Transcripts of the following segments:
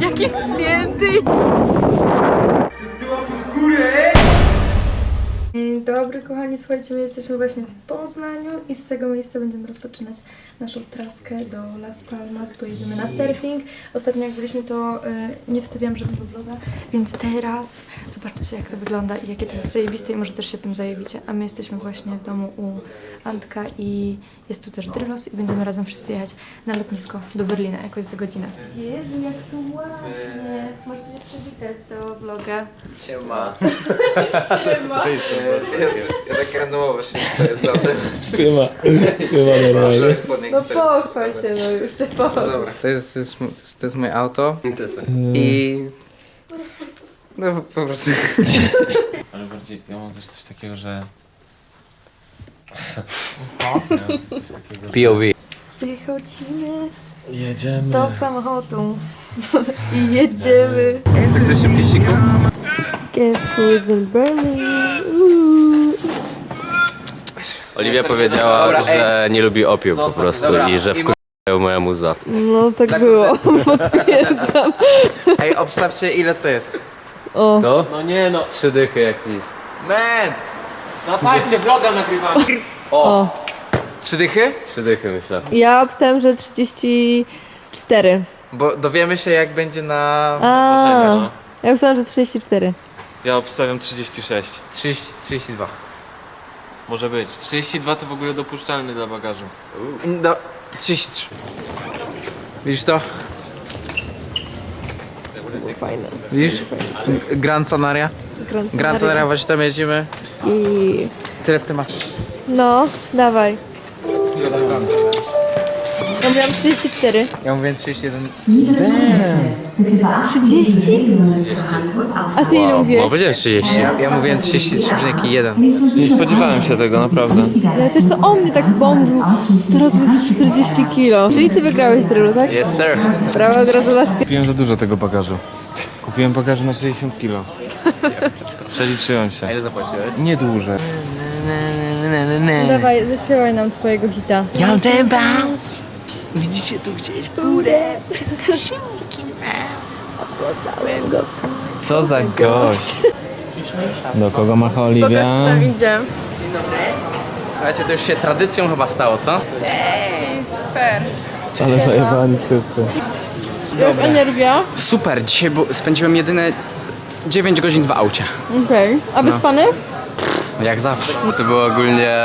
Jaki spięty! Dobry kochani, słuchajcie, my jesteśmy właśnie w Poznaniu i z tego miejsca będziemy rozpoczynać naszą traskę do Las Palmas, pojedziemy na surfing. Ostatnio jak byliśmy to y, nie wstawiałam żadnego vloga, więc teraz zobaczcie jak to wygląda i jakie to jest zajebiste i może też się tym zajebicie. A my jesteśmy właśnie w domu u Antka i jest tu też Drylos i będziemy razem wszyscy jechać na lotnisko do Berlina jakoś za godzinę. Jezu, jak tu ładnie! Możecie się przywitać do vloga. Siema. Siema! Ja, tak randomowo się stoję za tym. Siema. Siema normalnie. No pochwal się, no już się No pochwal. dobra. To jest, to, jest, to, jest, to jest moje auto i... No po- prostu... Ale bardziej, ja mam też coś takiego, że... Ja mam coś takiego, że- POV. Wychodzimy Jedziemy. do samochodu i jedziemy. Chce ktoś siku? Guess who's in Berlin? Oliwia powiedziała, Dobra, że nie lubi opium po Zostaw, prostu dobra. i że I wkurzają moja muza. No tak było, potwierdzam. Ej, obstawcie ile to jest. O, To? No nie no. Trzy dychy jak nic. Man! Zapalcie vloga nagrywamy. o. Trzy dychy? Trzy dychy myślę. Ja obstałem, że 34. Bo dowiemy się jak będzie na... A, ja obstałem, że 34. Ja obstawiam 36. 30, 32. Może być. 32 to w ogóle dopuszczalny dla bagażu. No, 33. Widzisz to? Fajne. Widzisz? Grand Sanaria? Grand Sanaria, właśnie tam jedziemy. I... Tyle w tym masz. No, dawaj. Ja mówiłam 34. Ja mówię 31. 30? A ty ile Wow. mówiłeś? O, powiedziałem 30. Ja, ja mówiłem 33,1. Nie spodziewałem się tego, naprawdę. Ja też to o mnie tak bombił. Stara to jest 40 kilo. Czyli ty wygrałeś Drylu, tak? Yes sir. Brawa, gratulacje. Kupiłem za dużo tego bagażu. Kupiłem bagażu na 60 kg. Przeliczyłem się. Ile zapłaciłeś? Nie dłużej. Dawaj, zaśpiewaj nam twojego hita. Ja mam ten bounce. Widzicie tu gdzieś w górę. Co za gość. Do kogo macha Oliwia? Tam idzie. Słuchajcie, to już się tradycją chyba stało, co? Ej, super. Ale zajebani wszyscy. Jak energia? Super, dzisiaj bu- spędziłem jedyne 9 godzin w aucie. Okej. A wyspany? Jak zawsze. To było ogólnie...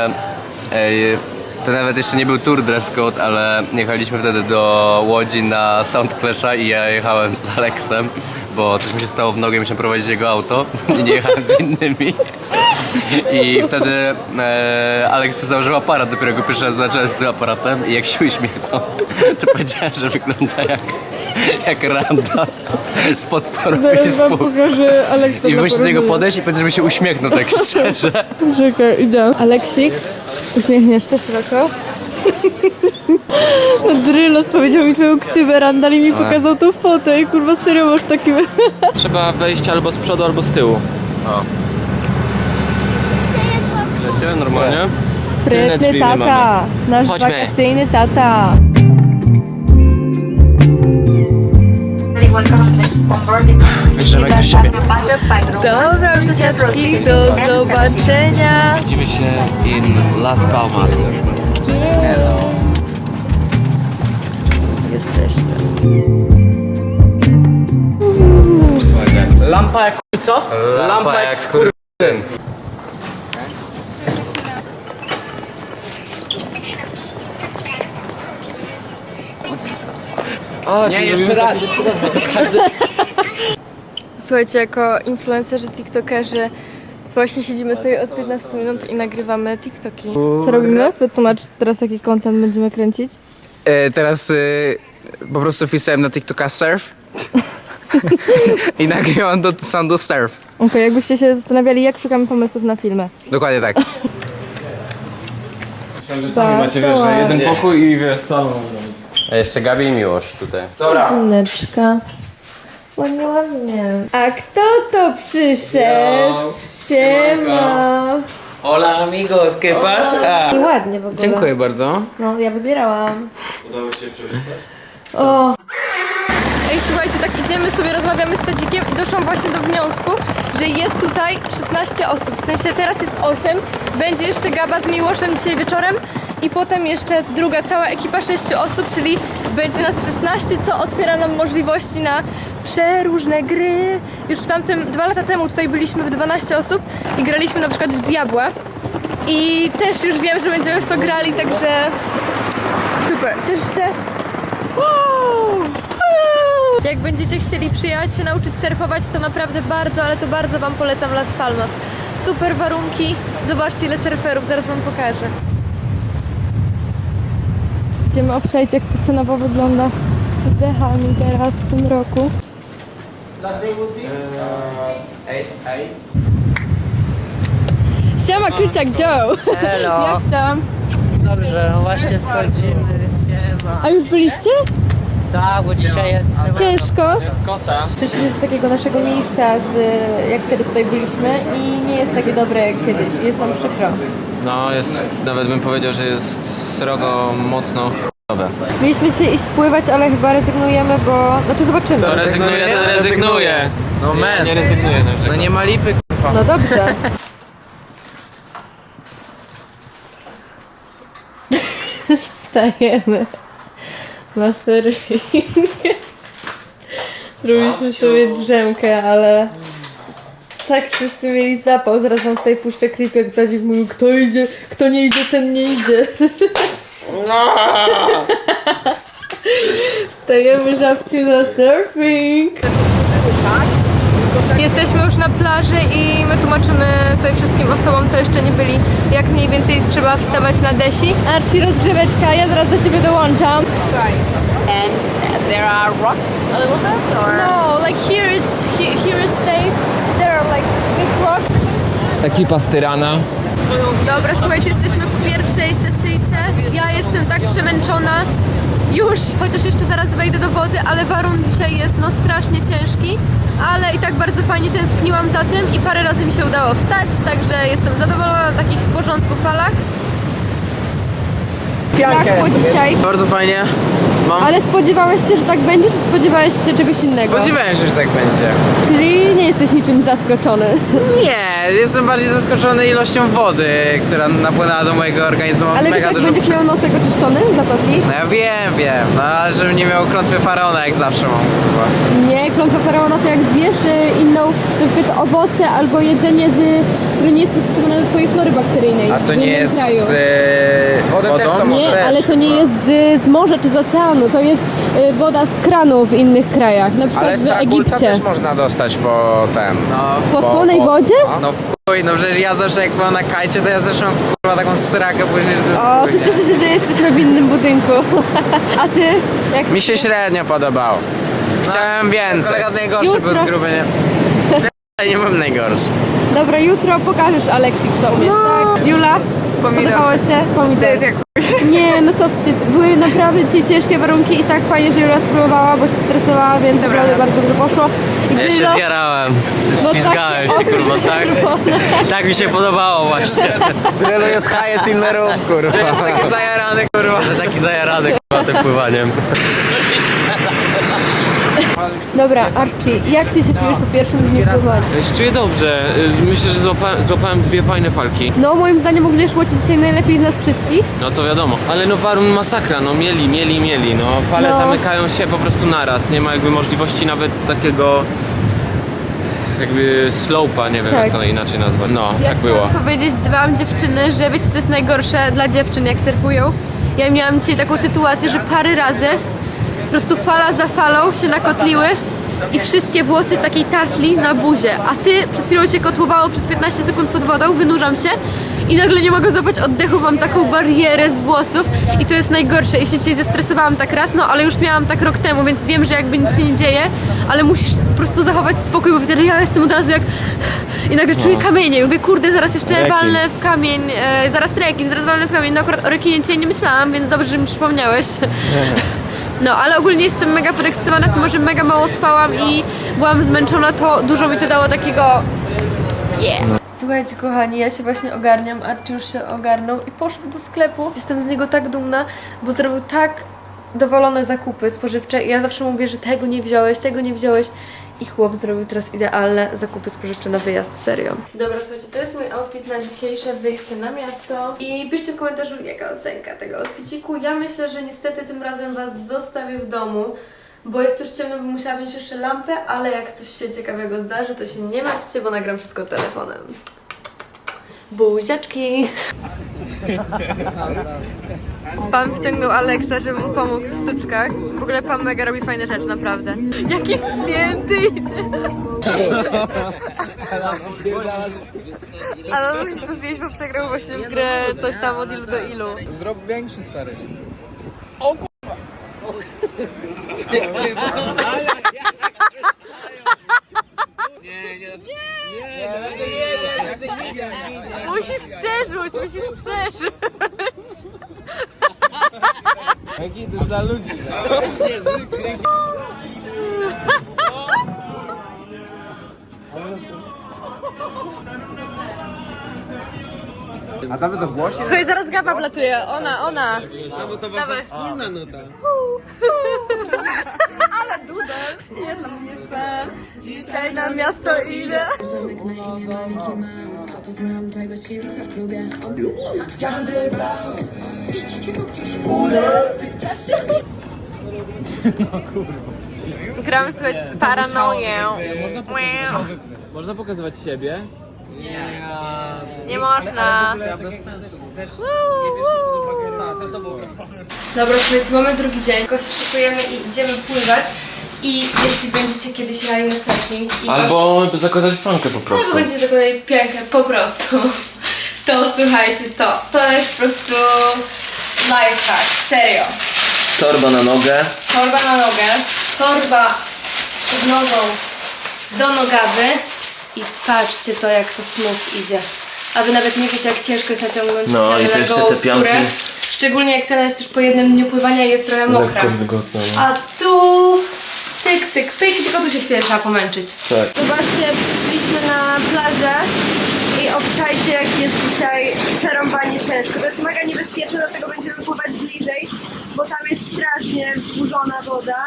Ej, to nawet jeszcze nie był tour dress code, ale jechaliśmy wtedy do Łodzi na Sound Clasha i ja jechałem z Aleksem, bo coś mi się stało w nogę i musiałem prowadzić jego auto i nie jechałem z innymi. I wtedy e, Aleks założył aparat, dopiero go pierwszy raz zacząłem z tym aparatem i jak się uśmiechnął, to powiedziałem, że wygląda jak, jak randa z podporu Zaraz wam pokażę Aleksa I na musisz do niego podejść i powiedzieć, żeby się uśmiechnął tak szczerze. Czekaj, idę. Aleksik, uśmiechniesz się szeroko. No Drylos powiedział mi twoją ksywę Randall i mi pokazał tą fotę i kurwa serio masz taki... Trzeba wejść albo z przodu, albo z tyłu. Lecie normalnie? Tylne Sprytny drzwi my tata. Nasz Chodźmy. wakacyjny tata. Wjeżdżamy do siebie. Dobra, misiaczki, do zobaczenia. Widzimy się in Las Palmas. Jesteśmy. Lampa jak co? Lampa, jak skur... Nie, jeszcze raz. Słuchajcie, jako influencerzy, tiktokerzy właśnie siedzimy tutaj od 15 minut i nagrywamy tiktoki. Co robimy? Wytłumacz teraz jaki content będziemy kręcić. E, teraz e, po prostu wpisałem na TikToka surf i nagrywam do soundu surf. Okej, jakbyście się zastanawiali, jak szukamy pomysłów na filmy. Dokładnie tak. Tak, Macie wiesz, że jeden pokój i wiesz, salon. A jeszcze Gabi i Miłosz tutaj. Żoneczka. Ładnie, ładnie. A kto to przyszedł? Siema. Hola amigos, ¿qué pasa? I ładnie w ogóle. Dziękuję bardzo. No, ja wybierałam. Udało się przewieźć? O. Ej, słuchajcie, tak idziemy sobie, rozmawiamy z Tadzikiem i doszłam właśnie do wniosku, że jest tutaj 16 osób. W sensie teraz jest 8, będzie jeszcze Gaba z Miłoszem dzisiaj wieczorem i potem jeszcze druga cała ekipa 6 osób, czyli będzie nas 16, co otwiera nam możliwości na przeróżne gry. Już w tamtym, dwa lata temu tutaj byliśmy w 12 osób i graliśmy na przykład w Diabła. I też już wiem, że będziemy w to grali, także super. Cieszysz się? Jak będziecie chcieli przyjechać się nauczyć surfować, to naprawdę bardzo, ale to bardzo Wam polecam Las Palmas. Super warunki, zobaczcie ile surferów, zaraz Wam pokażę. Idziemy obczaić jak to cenowo wygląda z dechami teraz w tym roku. Siema, Kurczak Joe! Hello. Jak tam? Dobrze, no właśnie schodzimy. Siema. A już byliście? Tak, bo dzisiaj jest. Ciężko. Przyszliśmy do takiego naszego miejsca, z, jak wtedy tutaj byliśmy i nie jest takie dobre jak kiedyś. Jest nam przykro. No jest, nawet bym powiedział, że jest srogo mocno ch**owe. Mieliśmy dzisiaj iść pływać, ale chyba rezygnujemy, bo... Znaczy zobaczymy. To rezygnuje, ten rezygnuje. No man, Nie rezygnuje na no przykład. nie ma lipy, kurwa. No dobrze. Wstajemy na surfing. Zrobiliśmy sobie drzemkę, ale tak wszyscy mieli zapał. Zaraz wam tutaj puszczę klip, jak Tazik mówił, kto idzie, kto nie idzie, ten nie idzie. Stajemy żabciu na surfing. Jesteśmy już na plaży i my tłumaczymy tutaj wszystkim osobom, co jeszcze nie byli, jak mniej więcej trzeba wstawać na desi. Archie, rozgrzeweczka, ja zaraz do ciebie dołączam. And there are rocks a little bit, or No, like here it's he, here is safe. There are like big rocks. Ekipa z Tyrana. Dobra, słuchajcie, jesteśmy po pierwszej sesyjce. Ja jestem tak przemęczona. Już, chociaż jeszcze zaraz wejdę do wody, ale warun dzisiaj jest no strasznie ciężki. Ale i tak bardzo fajnie tęskniłam za tym i parę razy mi się udało wstać, także jestem zadowolona na takich w porządku falach. Jak po dzisiaj? Bardzo fajnie. Mam... Ale spodziewałeś się, że tak będzie, czy spodziewałeś się czegoś innego? Spodziewałem się, że tak będzie. Czyli nie jesteś niczym zaskoczony. Nie, jestem bardziej zaskoczony ilością wody, która napłynęła do mojego organizmu. Ale wiesz, mega jak dużo będziesz miał nosek oczyszczony, zatoki? No ja wiem, wiem, no ale żebym nie miał klątwy faraona jak zawsze mam, kurwa. Nie, klątwa faraona to jak zjesz y, inną, na przykład owoce albo jedzenie, z, które nie jest przystosowane do twojej flory bakteryjnej. A to w nie innym jest kraju. z, z wodą wodą? też to może. Nie, Też, ale to nie kurwa. jest z, z morza czy z oceanu, to jest y, woda z kranu w innych krajach, na przykład Ale w strakulca Egipcie. też można dostać po ten. No, Po po- słonej po- wodzie? no w chuj, no przecież ja zawsze jak byłem na kajcie, to ja zawsze mam kurwa taką srakę później, że to jest O, chuj, to nie? cieszę się, że jesteśmy w innym budynku. A ty? Jak Mi się średnio podobało. Chciałem więcej. Kolega najgorszy był Jutro. z gruby, nie? Ale nie byłem najgorszy. Dobra, jutro pokażesz Aleksik, co umiesz, tak? Jula? Podobało się? Pomidor. Nie, no co wstyd. Były naprawdę dzisiaj ciężkie warunki i tak fajnie, że Jula spróbowała, bo się stresowała, więc naprawdę bardzo dobrze poszło. I Ja się Grillo- zjarałem. No Ślizgałem tak, się, kurwa, tak? czerwone. Tak mi się podobało właśnie. Grylu jest highest in the room, kurwa. Taki zajarany, kurwa. Taki zajarany, kurwa, tym pływaniem. Dobra, Archie, jak ty się czujesz po pierwszym dniu pływania? Czuję dobrze. Myślę, że złapałem, złapałem dwie fajne falki. No, moim zdaniem w ogóle szło ci dzisiaj najlepiej z nas wszystkich. No to wiadomo. Ale no warun masakra, no mieli, mieli, mieli. No fale No. zamykają się po prostu naraz. Nie ma jakby możliwości nawet takiego jakby slopa, nie wiem Tak. jak to inaczej nazwać. No, Ja tak chcę było. powiedzieć wam dziewczyny, że wiecie co jest najgorsze dla dziewczyn jak surfują? Ja miałam dzisiaj taką sytuację, że parę razy prostu fala za falą się nakotliły i wszystkie włosy w takiej tafli na buzie, a ty przed chwilą się kotłowało przez 15 sekund pod wodą, wynurzam się i nagle nie mogę złapać oddechu, mam taką barierę z włosów i to jest najgorsze. Ja się dzisiaj zestresowałam tak raz, no ale już miałam tak rok temu, więc wiem, że jakby nic się nie dzieje, ale musisz po prostu zachować spokój, bo wtedy ja jestem od razu jak i nagle czuję kamienie i mówię, kurde, zaraz jeszcze Rekin. walnę w kamień, e, zaraz rekin, zaraz walnę w kamień. No akurat o rekinie dzisiaj nie myślałam, więc dobrze, że mi przypomniałeś. No, ale ogólnie jestem mega podekscytowana, pomimo że mega mało spałam i byłam zmęczona, to dużo mi to dało takiego yeah. Słuchajcie kochani, ja się właśnie ogarniam, Archie już się ogarnął i poszedł do sklepu. Jestem z niego tak dumna, bo zrobił tak dowolone zakupy spożywcze i ja zawsze mówię, że tego nie wziąłeś, tego nie wziąłeś. I chłop zrobił teraz idealne zakupy spożywcze na wyjazd, serio. Dobra, słuchajcie, to jest mój outfit na dzisiejsze wyjście na miasto. I piszcie w komentarzu, jaka ocenka tego outfitiku. Ja myślę, że niestety tym razem Was zostawię w domu, bo jest już ciemno, bym musiała wziąć jeszcze lampę, ale jak coś się ciekawego zdarzy, to się nie martwcie, bo nagram wszystko telefonem. Buziaczki! Pan wciągnął Aleksa, żeby mu pomógł w sztuczkach. W ogóle pan mega robi fajne rzeczy, naprawdę. Jaki spięty idzie! Ale on musi to zjeść, bo przegrał właśnie w grę coś tam od ilu do ilu. Zrób większy, stary. Musisz przerzuć, musisz przerzuć. Jaki to dla ludzi. A tam to głosie? Słuchaj, zaraz gaba blatuje. Ona, ona. No bo to wasza wspólna nuta. Dzisiaj na miasto idę. Zamek na imię ma Mickey Mouse Poznałam tego świrusa w klubie On Gramy słuchać paranoję. Można pokazywać siebie? Nie można. Dobra, słuchajcie, mamy drugi dzień, tylko się szykujemy i idziemy pływać. I jeśli będziecie kiedyś jechali na surfing i Albo zakładać plankę po Albo prostu. będzie zakładali piankę po prostu. To słuchajcie, to, to jest po prostu lifehack, serio. Torba na nogę. Torba na nogę, torba z nogą do nogawy i patrzcie to jak to smooth idzie. A wy nawet nie wiecie jak ciężko jest naciągnąć No, i to na jeszcze gołą te pianki. skórę. Szczególnie jak piana jest już po jednym dniu pływania i jest trochę mokra. Lekko no. A tu cyk, cyk, pyk, tylko tu się chwilę trzeba pomęczyć. Tak. Zobaczcie, przyszliśmy na plażę obczajcie jak jest dzisiaj przerąbanie ciężko. To jest mega niebezpieczne, dlatego będziemy pływać bliżej, bo tam jest strasznie wzburzona woda.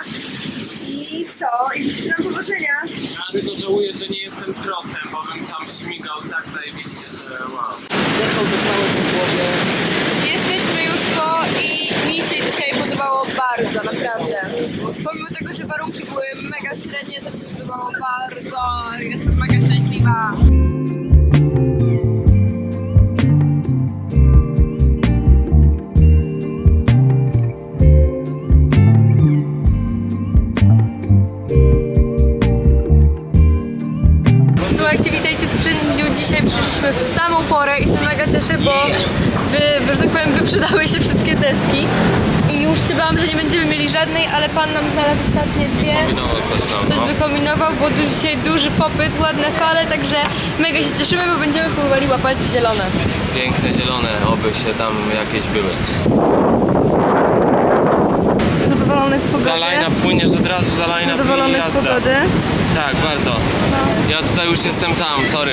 I co? I życzę nam powodzenia. Ja tylko żałuję, że nie jestem krosem, bo bym tam śmigał tak zajebiście, że wow. Jesteśmy już po i mi się dzisiaj podobało bardzo, naprawdę. Pomimo tego, że warunki były mega średnie, to mi się podobało bardzo. Jestem mega szczęśliwa. Dzisiaj przyszliśmy w samą porę i się mega cieszę, bo wy, że tak powiem, wyprzedały się wszystkie deski i już się bałam, że nie będziemy mieli żadnej, ale pan nam znalazł ostatnie dwie. No coś tam, Coś wykombinował, bo du- dzisiaj duży popyt, ładne fale, także mega się cieszymy, bo będziemy próbowali łapać zielone. Piękne zielone, oby się tam jakieś były. Zadowolony z pogody. Zalajna, płyniesz od razu, zalajna Zadowolony i z jazda. pogody. Tak, bardzo. Ja tutaj już jestem tam, sorry.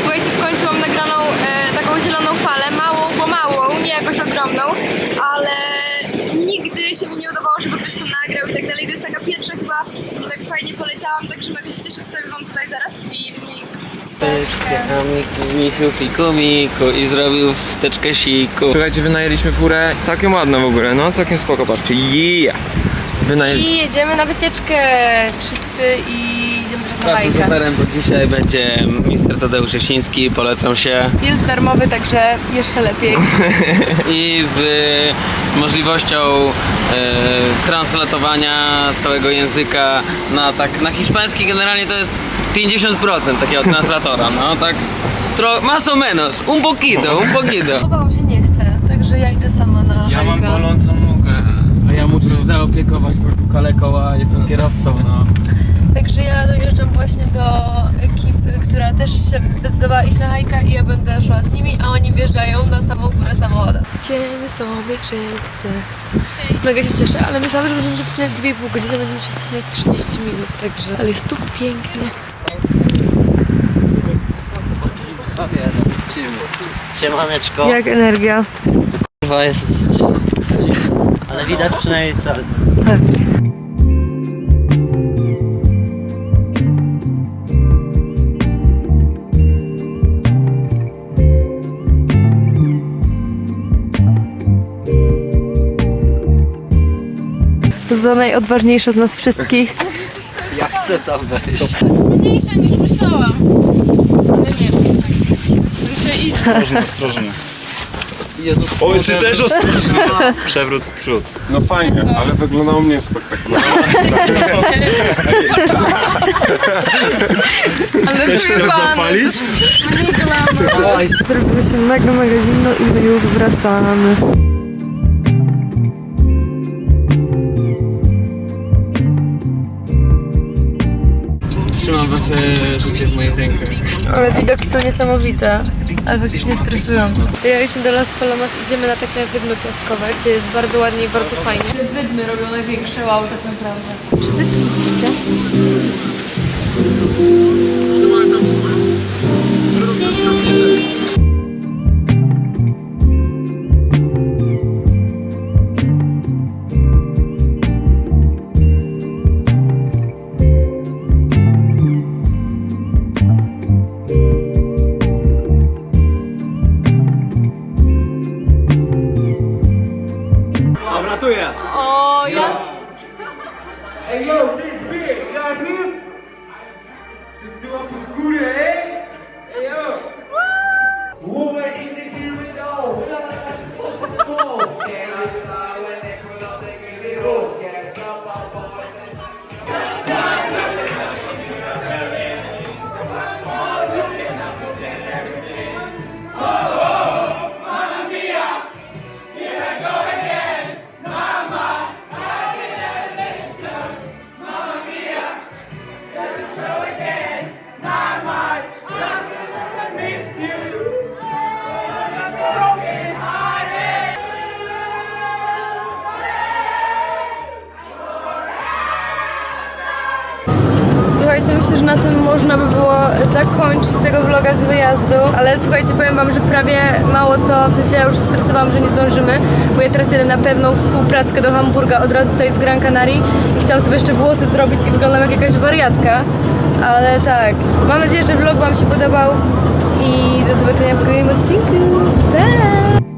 Słuchajcie, w końcu mam nagraną e, taką zieloną falę, małą, bo małą, nie jakoś ogromną, ale nigdy się mi nie udawało, żeby ktoś to nagrał i tak dalej. To jest taka pierwsza chyba, że tak fajnie poleciałam, także mega się cieszę, wstawię wam tutaj zaraz filmik. Miku, miku, fiku, miku i zrobił wteczkę siku. Słuchajcie, wynajęliśmy furę, całkiem ładna w ogóle, no całkiem spoko, patrzcie, yeah! Wynajęliśmy. I jedziemy na wycieczkę wszyscy i idziemy teraz na Naszym bajkę. szoferem to dzisiaj będzie Mister Tadeusz Jasiński, polecam się. Jest darmowy, także jeszcze lepiej. I z y, możliwością y, translatowania całego języka na tak na hiszpański generalnie to jest 50% takiego translatora, no tak tro, más o menos, un poquito, un poquito. Chłopakom się nie chce, także ja idę sama na Ja mam hajka. Muszę zaopiekować po prostu kaleką, a jestem kierowcą, no. Także ja dojeżdżam właśnie do ekipy, która też się zdecydowała iść na hajka i ja będę szła z nimi, a oni wjeżdżają na samą górę samochodem. Idziemy sobie wszyscy. Mega się cieszę, ale myślałam, że będziemy się w sumie 2,5 godziny, będziemy się w sumie 30 minut, także... Ale jest tu pięknie. Siemaneczko. Jak energia? Kurwa jest... Ale widać przynajmniej cel. Za najodważniejsza z nas wszystkich. Ja chcę tam wejść. Mniejsza niż myślałam. Ale nie wiem. W sensie idź. Oj, ty też ostrożnie. Przewrót w przód. No fajnie, ale wyglądało mnie spektakularnie. Ale Chcesz zapalić? Zrobiło się mega, mega zimno i my już wracamy. Trzymam wasze życie w moich rękach. Ale widoki są niesamowite, ale faktycznie stresujące. Dojechaliśmy do Las Palomas, idziemy na takie wydmy piaskowe, gdzie jest bardzo ładnie i bardzo fajnie. Te wydmy robią największe wow tak naprawdę. Czy wy Słuchajcie, myślę, że na tym można by było zakończyć tego vloga z wyjazdu, ale słuchajcie, powiem wam, że prawie mało co, w sensie ja już stresowałam, że nie zdążymy, bo ja teraz jedę na pewną współpracę do Hamburga od razu tutaj z Gran Canaria i chciałam sobie jeszcze włosy zrobić i wyglądam jak jakaś wariatka, ale tak, mam nadzieję, że vlog wam się podobał i do zobaczenia w kolejnym odcinku. Pa!